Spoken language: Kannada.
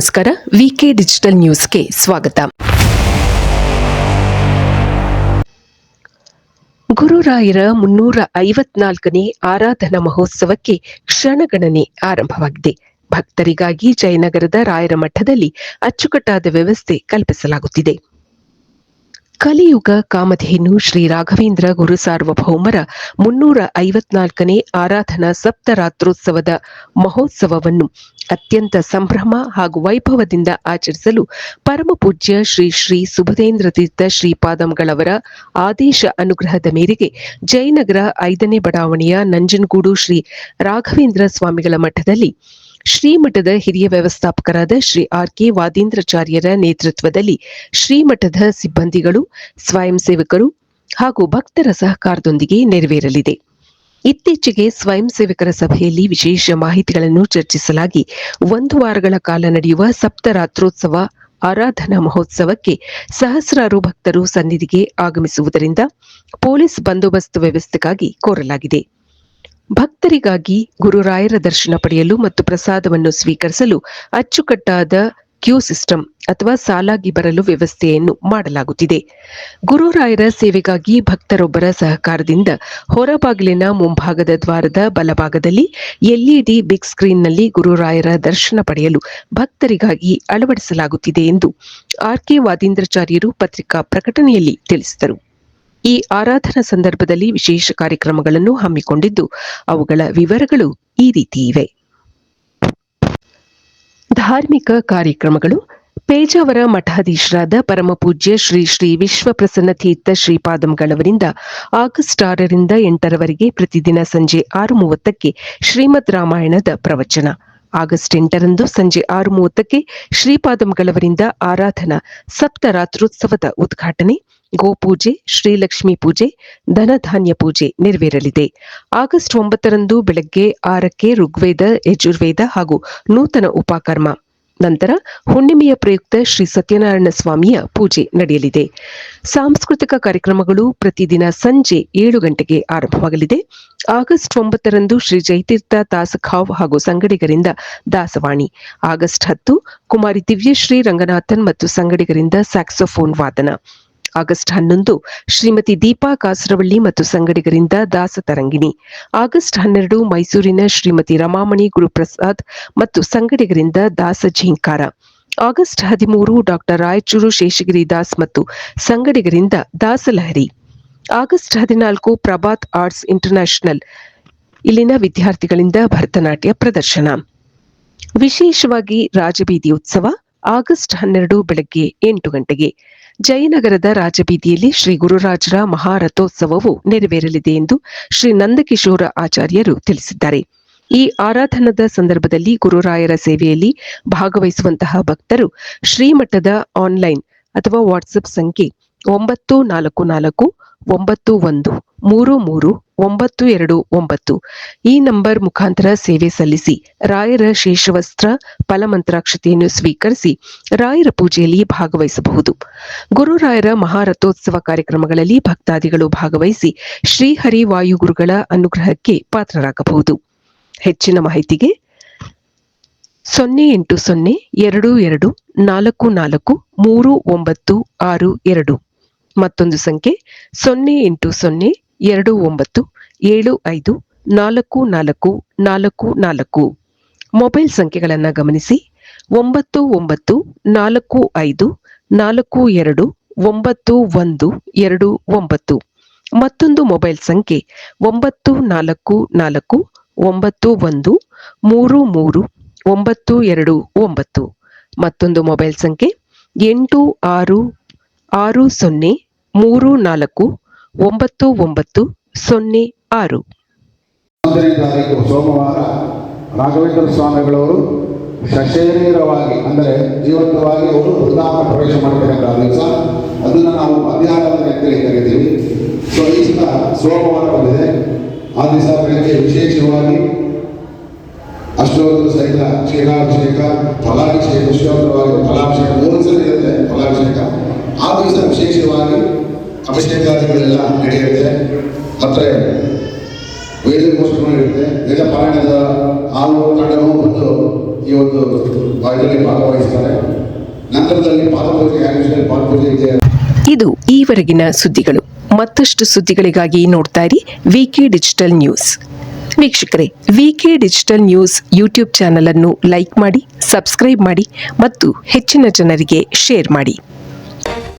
ನಮಸ್ಕಾರ. ವಿಕೆ ಡಿಜಿಟಲ್ ನ್ಯೂಸ್ಗೆ ಸ್ವಾಗತ. ಗುರುರಾಯರ ಮುನ್ನೂರ ಐವತ್ನಾಲ್ಕನೇ ಆರಾಧನಾ ಮಹೋತ್ಸವಕ್ಕೆ ಕ್ಷಣಗಣನೆ ಆರಂಭವಾಗಿದೆ. ಭಕ್ತರಿಗಾಗಿ ಜಯನಗರದ ರಾಯರ ಮಠದಲ್ಲಿ ಅಚ್ಚುಕಟ್ಟಾದ ವ್ಯವಸ್ಥೆ ಕಲ್ಪಿಸಲಾಗುತ್ತಿದೆ. ಕಲಿಯುಗ ಕಾಮಧೇನು ಶ್ರೀ ರಾಘವೇಂದ್ರ ಗುರು ಸಾರ್ವಭೌಮರ ಮುನ್ನೂರ ಐವತ್ನಾಲ್ಕನೇ ಆರಾಧನಾ ಸಪ್ತರಾತ್ರೋತ್ಸವದ ಮಹೋತ್ಸವವನ್ನು ಅತ್ಯಂತ ಸಂಭ್ರಮ ಹಾಗೂ ವೈಭವದಿಂದ ಆಚರಿಸಲು ಪರಮಪೂಜ್ಯ ಶ್ರೀ ಶ್ರೀ ಸುಭದೇಂದ್ರ ತೀರ್ಥ ಶ್ರೀಪಾದಂಗಳವರ ಆದೇಶ ಅನುಗ್ರಹದ ಮೇರೆಗೆ ಜಯನಗರ ಐದನೇ ಬಡಾವಣೆಯ ನಂಜನಗೂಡು ಶ್ರೀ ರಾಘವೇಂದ್ರ ಸ್ವಾಮಿಗಳ ಮಠದಲ್ಲಿ ಶ್ರೀಮಠದ ಹಿರಿಯ ವ್ಯವಸ್ಥಾಪಕರಾದ ಶ್ರೀ ಆರ್ ಕೆ ವಾದೀಂದ್ರಾಚಾರ್ಯರ ನೇತೃತ್ವದಲ್ಲಿ ಶ್ರೀಮಠದ ಸಿಬ್ಬಂದಿಗಳು, ಸ್ವಯಂ ಸೇವಕರು ಹಾಗೂ ಭಕ್ತರ ಸಹಕಾರದೊಂದಿಗೆ ನೆರವೇರಲಿದೆ. ಇತ್ತೀಚೆಗೆ ಸ್ವಯಂ ಸೇವಕರ ಸಭೆಯಲ್ಲಿ ವಿಶೇಷ ಮಾಹಿತಿಗಳನ್ನು ಚರ್ಚಿಸಲಾಗಿ ಒಂದು ವಾರಗಳ ಕಾಲ ನಡೆಯುವ ಸಪ್ತರಾತ್ರೋತ್ಸವ ಆರಾಧನಾ ಮಹೋತ್ಸವಕ್ಕೆ ಸಹಸ್ರಾರು ಭಕ್ತರು ಸನ್ನಿಧಿಗೆ ಆಗಮಿಸುವುದರಿಂದ ಪೊಲೀಸ್ ಬಂದೋಬಸ್ತ್ ವ್ಯವಸ್ಥೆಗಾಗಿ ಕೋರಲಾಗಿದೆ. ಭಕ್ತರಿಗಾಗಿ ಗುರುರಾಯರ ದರ್ಶನ ಪಡೆಯಲು ಮತ್ತು ಪ್ರಸಾದವನ್ನು ಸ್ವೀಕರಿಸಲು ಅಚ್ಚುಕಟ್ಟಾದ ಕ್ಯೂ ಸಿಸ್ಟಮ್ ಅಥವಾ ಸಾಲಾಗಿ ಬರಲು ವ್ಯವಸ್ಥೆಯನ್ನು ಮಾಡಲಾಗುತ್ತಿದೆ. ಗುರುರಾಯರ ಸೇವೆಗಾಗಿ ಭಕ್ತರೊಬ್ಬರ ಸಹಕಾರದಿಂದ ಹೊರಬಾಗಿಲಿನ ಮುಂಭಾಗದ ದ್ವಾರದ ಬಲಭಾಗದಲ್ಲಿ ಎಲ್ಇಡಿ ಬಿಗ್ ಸ್ಕ್ರೀನ್ನಲ್ಲಿ ಗುರುರಾಯರ ದರ್ಶನ ಪಡೆಯಲು ಭಕ್ತರಿಗಾಗಿ ಅಳವಡಿಸಲಾಗುತ್ತಿದೆ ಎಂದು ಆರ್ಕೆ ವಾದೀಂದ್ರಾಚಾರ್ಯರು ಪತ್ರಿಕಾ ಪ್ರಕಟಣೆಯಲ್ಲಿ ತಿಳಿಸಿದರು. ಈ ಆರಾಧನಾ ಸಂದರ್ಭದಲ್ಲಿ ವಿಶೇಷ ಕಾರ್ಯಕ್ರಮಗಳನ್ನು ಹಮ್ಮಿಕೊಂಡಿದ್ದು, ಅವುಗಳ ವಿವರಗಳು ಈ ರೀತಿ ಇವೆ. ಧಾರ್ಮಿಕ ಕಾರ್ಯಕ್ರಮಗಳು. ಪೇಜಾವರ ಮಠಾಧೀಶರಾದ ಪರಮಪೂಜ್ಯ ಶ್ರೀ ಶ್ರೀ ವಿಶ್ವಪ್ರಸನ್ನ ತೀರ್ಥ ಶ್ರೀಪಾದಂಗಳವರಿಂದ ಆಗಸ್ಟ್ ಆರರಿಂದ ಎಂಟರವರೆಗೆ ಪ್ರತಿದಿನ ಸಂಜೆ ಆರು ಮೂವತ್ತಕ್ಕೆ ಶ್ರೀಮದ್ ರಾಮಾಯಣದ ಪ್ರವಚನ. ಆಗಸ್ಟ್ ಎಂಟರಂದು ಸಂಜೆ ಆರು ಮೂವತ್ತಕ್ಕೆ ಶ್ರೀಪಾದಂಗಳವರಿಂದ ಆರಾಧನಾ ಸಪ್ತರಾತ್ರೋತ್ಸವದ ಉದ್ಘಾಟನೆ. ಗೋಪೂಜೆ, ಶ್ರೀಲಕ್ಷ್ಮಿ ಪೂಜೆ, ಧನಧಾನ್ಯ ಪೂಜೆ ನೆರವೇರಲಿದೆ. ಆಗಸ್ಟ್ ಒಂಬತ್ತರಂದು ಬೆಳಗ್ಗೆ ಆರಕ್ಕೆ ಋಗ್ವೇದ, ಯಜುರ್ವೇದ ಹಾಗೂ ನೂತನ ಉಪಕರ್ಮ. ನಂತರ ಹುಣ್ಣಿಮೆಯ ಪ್ರಯುಕ್ತ ಶ್ರೀ ಸತ್ಯನಾರಾಯಣ ಸ್ವಾಮಿಯ ಪೂಜೆ ನಡೆಯಲಿದೆ. ಸಾಂಸ್ಕೃತಿಕ ಕಾರ್ಯಕ್ರಮಗಳು ಪ್ರತಿದಿನ ಸಂಜೆ ಏಳು ಗಂಟೆಗೆ ಆರಂಭವಾಗಲಿದೆ. ಆಗಸ್ಟ್ ಒಂಬತ್ತರಂದು ಶ್ರೀ ಜೈತೀರ್ಥ ದಾಸಖಾವ್ ಹಾಗೂ ಸಂಗಡಿಗರಿಂದ ದಾಸವಾಣಿ. ಆಗಸ್ಟ್ ಹತ್ತು ಕುಮಾರಿ ದಿವ್ಯಶ್ರೀ ರಂಗನಾಥನ್ ಮತ್ತು ಸಂಗಡಿಗರಿಂದ ಸ್ಯಾಕ್ಸೋಫೋನ್ ವಾದನ. ಆಗಸ್ಟ್ ಹನ್ನೊಂದು, ಶ್ರೀಮತಿ ದೀಪಾ ಕಾಸರವಳ್ಳಿ ಮತ್ತು ಸಂಗಡಿಗರಿಂದ ದಾಸತರಂಗಿಣಿ ಆಗಸ್ಟ್ ಹನ್ನೆರಡು, ಮೈಸೂರಿನ ಶ್ರೀಮತಿ ರಮಾಮಣಿ ಗುರುಪ್ರಸಾದ್ ಮತ್ತು ಸಂಗಡಿಗರಿಂದ ದಾಸ ಝೀಂಕಾರ. ಆಗಸ್ಟ್ ಹದಿಮೂರು ಡಾಕ್ಟರ್ ರಾಯಚೂರು ಶೇಷಗಿರಿ ದಾಸ್ ಮತ್ತು ಸಂಗಡಿಗರಿಂದ ದಾಸಲಹರಿ ಆಗಸ್ಟ್ ಹದಿನಾಲ್ಕು, ಪ್ರಭಾತ್ ಆರ್ಟ್ಸ್ ಇಂಟರ್ನ್ಯಾಷನಲ್. ಇಲ್ಲಿನ ವಿದ್ಯಾರ್ಥಿಗಳಿಂದ ಭರತನಾಟ್ಯ ಪ್ರದರ್ಶನ. ವಿಶೇಷವಾಗಿ ರಾಜಬೀದಿ ಉತ್ಸವ ಆಗಸ್ಟ್ ಹನ್ನೆರಡು ಬೆಳಗ್ಗೆ ಎಂಟು ಗಂಟೆಗೆ. ಜಯನಗರದ ರಾಜಬೀದಿಯಲ್ಲಿ ಶ್ರೀ ಗುರುರಾಜರ ಮಹಾರಥೋತ್ಸವವು ನೆರವೇರಲಿದೆ ಎಂದು ಶ್ರೀ ನಂದಕಿಶೋರ ಆಚಾರ್ಯರು ತಿಳಿಸಿದ್ದಾರೆ. ಈ ಆರಾಧನದ ಸಂದರ್ಭದಲ್ಲಿ ಗುರುರಾಯರ ಸೇವೆಯಲ್ಲಿ ಭಾಗವಹಿಸುವಂತಹ ಭಕ್ತರು ಶ್ರೀಮಠದ ಆನ್ಲೈನ್ ಅಥವಾ ವಾಟ್ಸಪ್ ಸಂಖ್ಯೆ ಒಂಬತ್ತು ನಾಲ್ಕು ನಾಲ್ಕು ಒಂಬತ್ತು ಒಂದು ಮೂರು ಮೂರು ಒಂಬತ್ತು ಎರಡು ಒಂಬತ್ತು. ಈ ನಂಬರ್ ಮುಖಾಂತರ ಸೇವೆ ಸಲ್ಲಿಸಿ ರಾಯರ ಶೇಷವಸ್ತ್ರ ಫಲಮಂತ್ರಾಕ್ಷತೆಯನ್ನು ಸ್ವೀಕರಿಸಿ ರಾಯರ ಪೂಜೆಯಲ್ಲಿ ಭಾಗವಹಿಸಬಹುದು. ಗುರುರಾಯರ ಮಹಾರಥೋತ್ಸವ ಕಾರ್ಯಕ್ರಮಗಳಲ್ಲಿ ಭಕ್ತಾದಿಗಳು ಭಾಗವಹಿಸಿ ಶ್ರೀಹರಿ ವಾಯುಗುರುಗಳ ಅನುಗ್ರಹಕ್ಕೆ ಪಾತ್ರರಾಗಬಹುದು. ಹೆಚ್ಚಿನ ಮಾಹಿತಿಗೆ ಸೊನ್ನೆ ಎಂಟು ಸೊನ್ನೆ ಎರಡು ಎರಡು ನಾಲ್ಕು ನಾಲ್ಕು ಮೂರು ಒಂಬತ್ತು ಆರು ಎರಡು. ಮತ್ತೊಂದು ಸಂಖ್ಯೆ ಸೊನ್ನೆ ಎಂಟು ಸೊನ್ನೆ ಎರಡು ಒಂಬತ್ತು, ಏಳು ಐದು, ನಾಲ್ಕು ನಾಲ್ಕು ನಾಲ್ಕು ನಾಲ್ಕು. ಮೊಬೈಲ್ ಸಂಖ್ಯೆಗಳನ್ನು ಗಮನಿಸಿ. ಒಂಬತ್ತು ಒಂಬತ್ತು, ನಾಲ್ಕು ಐದು, ನಾಲ್ಕು ಎರಡು, ಒಂಬತ್ತು ಒಂದು, ಎರಡು ಒಂಬತ್ತು. ಮತ್ತೊಂದು ಮೊಬೈಲ್ ಸಂಖ್ಯೆ ಒಂಬತ್ತು ನಾಲ್ಕು ನಾಲ್ಕು, ಒಂಬತ್ತು ಒಂದು, ಮೂರು ಮೂರು, ಒಂಬತ್ತು ಎರಡು ಒಂಬತ್ತು. ಮತ್ತೊಂದು ಮೊಬೈಲ್ ಸಂಖ್ಯೆ ಎಂಟು ಆರು ಆರು ಸೊನ್ನೆ, ಮೂರು ನಾಲ್ಕು ಒಂಬತ್ತು ಒಂಬತ್ತು ಸೊನ್ನೆ ಆರು. ತಾರೀಕು ಸೋಮವಾರ ರಾಘವೇಂದ್ರ ಸ್ವಾಮಿಗಳವರು ಸಶರೀರವಾಗಿ ಅಂದರೆ ಜೀವಂತವಾಗಿ ಅವರು ವೃಂದಾವನ ಪ್ರವೇಶ ಮಾಡಬೇಕಂತ ದಿವಸ. ಅದನ್ನು ನಾವು ಮಧ್ಯಾಹ್ನದ ಅಂತೇಳಿ ಕರಿತೀವಿ ಸೊ ಈ ಸಲ ಸೋಮವಾರ ಬಂದಿದೆ. ಆ ದಿವಸ ಬೆಳಗ್ಗೆ ವಿಶೇಷವಾಗಿ ಅಷ್ಟೋತ್ತರ ಸಹಿತ ಕ್ಷೀರಾಭಿಷೇಕ, ಫಲಾಭಿಷೇಕ ವಿಶ್ವವಾಗಿ ಫಲಾಭಿಷೇಕ, ಮೂರು ಸಲ ಇರುತ್ತೆ ಫಲಾಭಿಷೇಕ. ಆ ದಿವಸ ವಿಶೇಷವಾಗಿ ಅಭಿಷೇಕಾದಿಗಳೆಲ್ಲ ನಡೆಯುತ್ತೆ. ಮತ್ತೆ ವೇದ ಘೋಷಣೆ ಇರುತ್ತೆ ವೇದ ಪಾರಾಯಣದ ಹಾಲು ಕಣ್ಣು ಬಂದು ಈ ಒಂದು ಇದರಲ್ಲಿ ಭಾಗವಹಿಸ್ತಾರೆ. ನಂತರದಲ್ಲಿ ಪಾದಪೂಜೆ ಆ್ಯಕ್ಚುಲಿ ಪಾದಪೂಜೆ ಇದೆ. ಇದು ಈವರೆಗಿನ ಸುದ್ದಿಗಳು. ಮತ್ತಷ್ಟು ಸುದ್ದಿಗಳಿಗಾಗಿ ನೋಡ್ತಾ ಇರಿ ವಿಕೆ ಡಿಜಿಟಲ್ ನ್ಯೂಸ್ ವೀಕ್ಷಕರೇ VK digital news YouTube channel ಅನ್ನು ಲೈಕ್ ಮಾಡಿ ಸಬ್ಸ್ಕ್ರೈಬ್ ಮಾಡಿ ಮತ್ತು ಹೆಚ್ಚಿನ ಜನರಿಗೆ ಶೇರ್ ಮಾಡಿ.